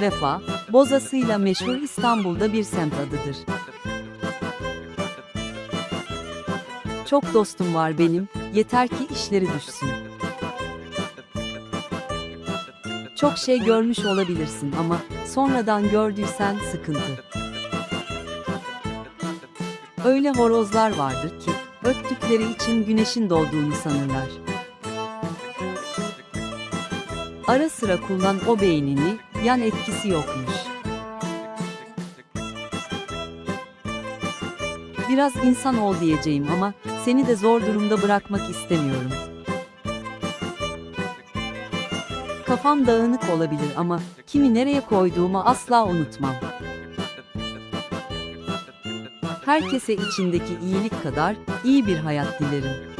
Vefa, bozasıyla meşhur İstanbul'da bir semt adıdır. Çok dostum var benim, yeter ki işleri düşsün. Çok şey görmüş olabilirsin ama sonradan gördüysen sıkıntı. Öyle horozlar vardır ki öttükleri için güneşin doğduğunu sanırlar. Ara sıra kullan o beynini, yan etkisi yokmuş. Biraz insan ol diyeceğim ama seni de zor durumda bırakmak istemiyorum. Kafam dağınık olabilir ama kimi nereye koyduğumu asla unutmam. Herkese içindeki iyilik kadar iyi bir hayat dilerim.